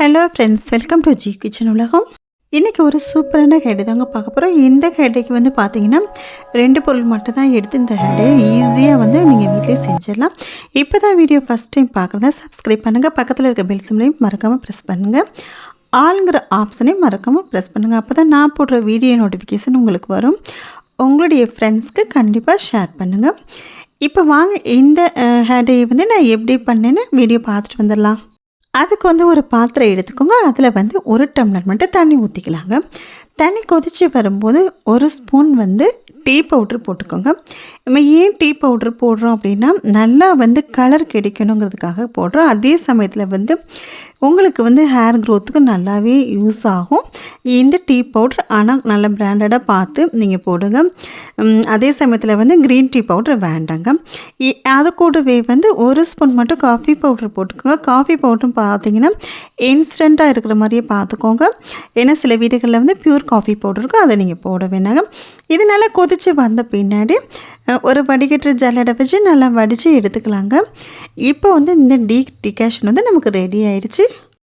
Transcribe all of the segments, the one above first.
Hello friends welcome to G kitchen உலகம். இன்றைக்கி ஒரு சூப்பரான ஹெட் தாங்க பார்க்க போகிறோம் இந்த ஹெடைக்கு வந்து பார்த்தீங்கன்னா ரெண்டு பொருள் மட்டும் தான் எடுத்து இந்த ஹெடை ஈஸியாக வந்து நீங்கள் வீட்டிலே செஞ்சிடலாம். இப்போ தான் வீடியோ ஃபஸ்ட் டைம் பார்க்குறதா சப்ஸ்கிரைப் பண்ணுங்கள் பக்கத்தில் இருக்க பெல் சிம்லையும் மறக்காமல் ப்ரெஸ் பண்ணுங்கள் ஆளுங்கிற ஆப்ஷனையும் மறக்காமல் ப்ரெஸ் பண்ணுங்கள் அப்போ தான் நான் போடுற வீடியோ நோட்டிஃபிகேஷன் உங்களுக்கு வரும். உங்களுடைய ஃப்ரெண்ட்ஸ்க்கு கண்டிப்பாக ஷேர் பண்ணுங்கள் இப்போ வாங்க இந்த ஹேடையை வந்து நான் எப்படி பண்ணேன்னு வீடியோ பார்த்துட்டு வந்துடலாம். அதுக்கு வந்து ஒரு பாத்திரம் எடுத்துக்கோங்க. அதில் வந்து ஒரு டம்ளர் மட்டும் தண்ணி ஊற்றிக்கலாங்க தண்ணி கொதித்து வரும்போது ஒரு ஸ்பூன் வந்து டீ பவுட்ரு போட்டுக்கோங்க. நம்ம ஏன் டீ பவுட்ரு போடுறோம் அப்படின்னா நல்லா வந்து கலர் கிடைக்கணுங்கிறதுக்காக போடுறோம். அதே சமயத்தில் வந்து உங்களுக்கு வந்து ஹேர் க்ரோத்துக்கு நல்லாவே யூஸ் ஆகும். இந்த டீ பவுட்ரு ஆனால் நல்ல பிராண்டடாக பார்த்து நீங்கள் போடுங்க. அதே சமயத்தில் வந்து க்ரீன் டீ பவுட்ரு வேண்டாங்க. அது கூடவே வந்து ஒரு ஸ்பூன் மட்டும் காஃபி பவுட்ரு போட்டுக்கோங்க. காஃபி பவுட்ரு பார்த்தீங்கன்னா இன்ஸ்டண்ட்டாக இருக்கிற மாதிரியே பார்த்துக்கோங்க. ஏன்னா சில வீடுகளில் வந்து பியூர் காஃபி பவுடர் இருக்கும். அதை நீங்கள் போட வேணாங்க. இதனால் கொதி கொதித்து வந்த பின்னாடி ஒரு வடிகட்டுற ஜல்லடை வச்சு நல்லா வடித்து எடுத்துக்கலாங்க. இப்போ வந்து இந்த டீ டிகாஷன் வந்து நமக்கு ரெடி ஆயிடுச்சு.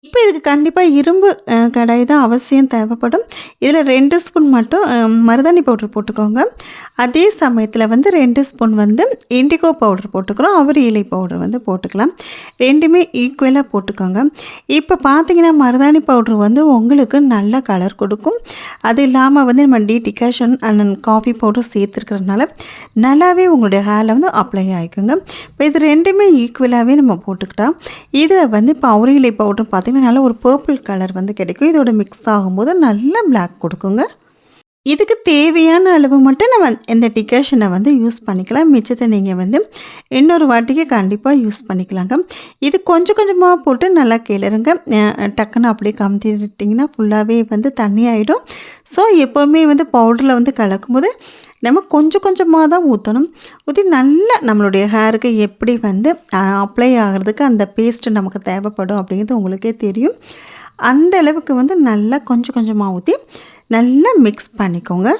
இப்போ இதுக்கு கண்டிப்பாக இரும்பு கடாய் தான் அவசியம் தேவைப்படும். இதில் ரெண்டு ஸ்பூன் மட்டும் மருதாணி பவுடர் போட்டுக்கோங்க. அதே சமயத்தில் வந்து ரெண்டு ஸ்பூன் வந்து இண்டிகோ பவுடர் போட்டுக்கிறோம் அவர் இலை பவுடர் வந்து போட்டுக்கலாம். ரெண்டுமே ஈக்குவலாக போட்டுக்கோங்க. இப்போ பார்த்தீங்கன்னா மருதாணி பவுடர் வந்து உங்களுக்கு நல்ல கலர் கொடுக்கும். அது இல்லாமல் வந்து நம்ம tea decoction and coffee powder சேர்த்துருக்கிறதுனால நல்லாவே உங்களுடைய ஹேரில் வந்து அப்ளை ஆகிக்குங்க இப்போ இது ரெண்டுமே ஈக்குவலாகவே நம்ம போட்டுக்கிட்டோம் இதில் வந்து இப்போ அவரி இலை பவுடர் பார்த்திங்கன்னா பார்த்திங்கன்னா நல்ல ஒரு பர்பிள் கலர் வந்து கிடைக்கும். இதோட மிக்ஸ் ஆகும்போது நல்ல பிளாக் கொடுக்குங்க. இதுக்கு தேவையான அளவு மட்டும் நம்ம இந்த டிகேஷனை வந்து யூஸ் பண்ணிக்கலாம். மிச்சத்தை நீங்கள் வந்து இன்னொரு வாட்டிக்கு கண்டிப்பாக யூஸ் பண்ணிக்கலாங்க. இது கொஞ்சம் கொஞ்சமாக போட்டு நல்லா கிளறுங்க. டக்குன்னு அப்படியே கமுத்திட்டிங்கன்னா ஃபுல்லாகவே வந்து தண்ணி ஆகிடும் ஸோ எப்போவுமே வந்து பவுடரில் வந்து கலக்கும்போது நம்ம கொஞ்சம் கொஞ்சமாக தான் ஊற்றணும். ஊற்றி நல்லா நம்மளுடைய ஹேருக்கு எப்படி வந்து அப்ளை ஆகிறதுக்கு அந்த பேஸ்ட்டு நமக்கு தேவைப்படும் அப்படிங்கிறது உங்களுக்கே தெரியும். அந்த அளவுக்கு வந்து நல்லா கொஞ்சம் கொஞ்சமாக ஊற்றி நல்லா மிக்ஸ் பண்ணிக்கோங்க.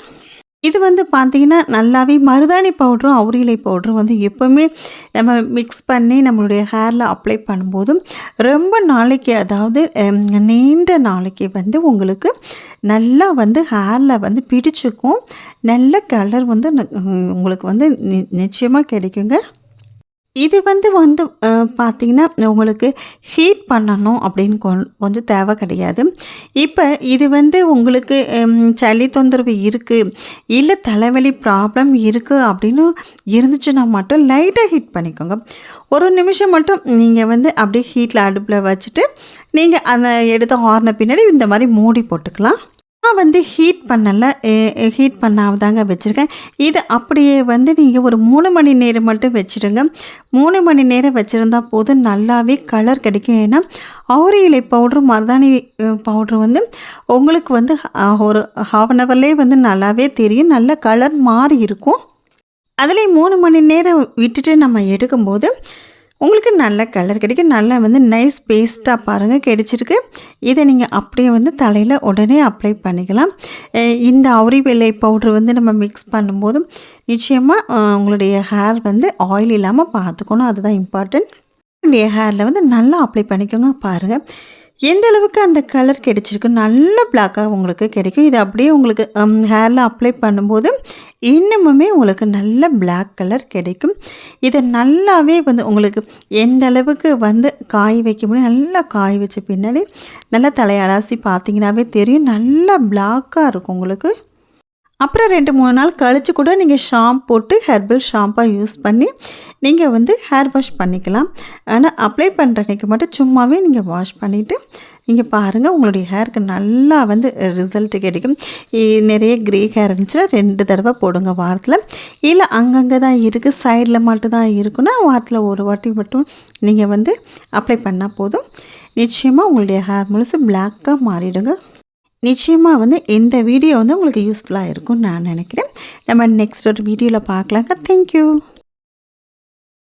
இது வந்து பார்த்திங்கன்னா நல்லாவே மருதாணி பவுடரும் அவுரிலை பவுடரும் வந்து எப்போவுமே நம்ம மிக்ஸ் பண்ணி நம்மளுடைய ஹேரில் அப்ளை பண்ணும்போதும் ரொம்ப நாளைக்கு அதாவது நீண்ட நாளைக்கு வந்து உங்களுக்கு நல்லா வந்து ஹேரில் வந்து பிடிச்சிக்கும். நல்ல கலர் வந்து உங்களுக்கு வந்து நிச்சயமாக கிடைக்குங்க. இது வந்து வந்து பார்த்திங்கன்னா உங்களுக்கு ஹீட் பண்ணணும் அப்படின்னு கொஞ்சம் தேவை கிடையாது. இப்போ இது வந்து உங்களுக்கு சளி தொந்தரவு இருக்குது இல்லை தலைவலி ப்ராப்ளம் இருக்குது அப்படின்னு இருந்துச்சுன்னா மட்டும் லைட்டாக ஹீட் பண்ணிக்கோங்க. ஒரு நிமிஷம் மட்டும் நீங்கள் வந்து அப்படியே ஹீட்டில் அடுப்பில் வச்சுட்டு நீங்கள் அந்த எடுத்து ஆறின பின்னாடி இந்த மாதிரி மூடி போட்டுக்கலாம். நான் வந்து ஹீட் பண்ணலை. ஹீட் பண்ணாதாங்க வச்சுருக்கேன். இது அப்படியே வந்து நீங்கள் ஒரு மூணு மணி நேரம் மட்டும் வச்சுருங்க. மூணு மணி நேரம் வச்சுருந்தா போதும். நல்லாவே கலர் கிடைக்கும். ஏன்னா அவுரி இலை பவுட்ரு மருதாணி பவுட்ரு வந்து உங்களுக்கு வந்து ஒரு ஹாஃப் அன் ஹவர்லேயே வந்து நல்லாவே தெரியும். நல்ல கலர் மாறி இருக்கும். அதுலேயும் மூணு மணி நேரம் விட்டுட்டு நம்ம எடுக்கும்போது உங்களுக்கு நல்ல கலர் கிடைக்கும். நல்லா வந்து நைஸ் பேஸ்ட்டாக பாருங்கள் கிடைச்சிருக்கு. இதை நீங்கள் அப்படியே வந்து தலையில் உடனே அப்ளை பண்ணிக்கலாம். இந்த அவுரி வெள்ளை பவுட்ரு வந்து நம்ம மிக்ஸ் பண்ணும்போது நிச்சயமாக உங்களுடைய ஹேர் வந்து ஆயில் இல்லாமல் பார்த்துக்கணும். அதுதான் இம்பார்ட்டன்ட் உங்களுடைய ஹேரில் வந்து நல்லா அப்ளை பண்ணிக்கோங்க பாருங்கள் எந்த அளவுக்கு அந்த கலர் கிடைச்சிருக்கு நல்ல பிளாக்காக உங்களுக்கு கிடைக்கும். இது அப்படியே உங்களுக்கு ஹேரில் அப்ளை பண்ணும்போது இன்னமுமே உங்களுக்கு நல்ல பிளாக் கலர் கிடைக்கும். இதை நல்லாவே வந்து உங்களுக்கு எந்த அளவுக்கு வந்து காய வைக்க முடியும் நல்லா காய வச்ச பின்னாடி நல்லா தலையலாசி பார்த்தீங்கன்னாவே தெரியும். நல்லா பிளாக்காக இருக்கும் உங்களுக்கு. அப்புறம் ரெண்டு மூணு நாள் கழித்து கூட நீங்கள் ஷாம்பு போட்டு ஹெர்பல் ஷாம்பாக யூஸ் பண்ணி நீங்கள் வந்து ஹேர் வாஷ் பண்ணிக்கலாம். ஆனால் அப்ளை பண்ணுற அன்றைக்கி மட்டும் சும்மாவே நீங்கள் வாஷ் பண்ணிவிட்டு நீங்கள் பாருங்கள் உங்களுடைய ஹேருக்கு நல்லா வந்து ரிசல்ட் கிடைக்கும். நிறைய க்ரே ஹேர் இருந்துச்சுன்னா ரெண்டு தடவை போடுங்க வாரத்தில். இல்லை அங்கங்கே தான் இருக்குது சைடில் மட்டும் தான் இருக்குன்னா வாரத்தில் ஒரு வாட்டி மட்டும் நீங்கள் வந்து அப்ளை பண்ணால் போதும். நிச்சயமாக உங்களுடைய ஹேர் முழுசு பிளாக்காக மாறிடுங்க. நிச்சயமாக வந்து இந்த வீடியோ வந்து உங்களுக்கு யூஸ்ஃபுல்லாக இருக்கும்னு நான் நினைக்கிறேன். நம்ம நெக்ஸ்ட் ஒரு வீடியோவில் பார்க்கலாங்க. தேங்க்யூ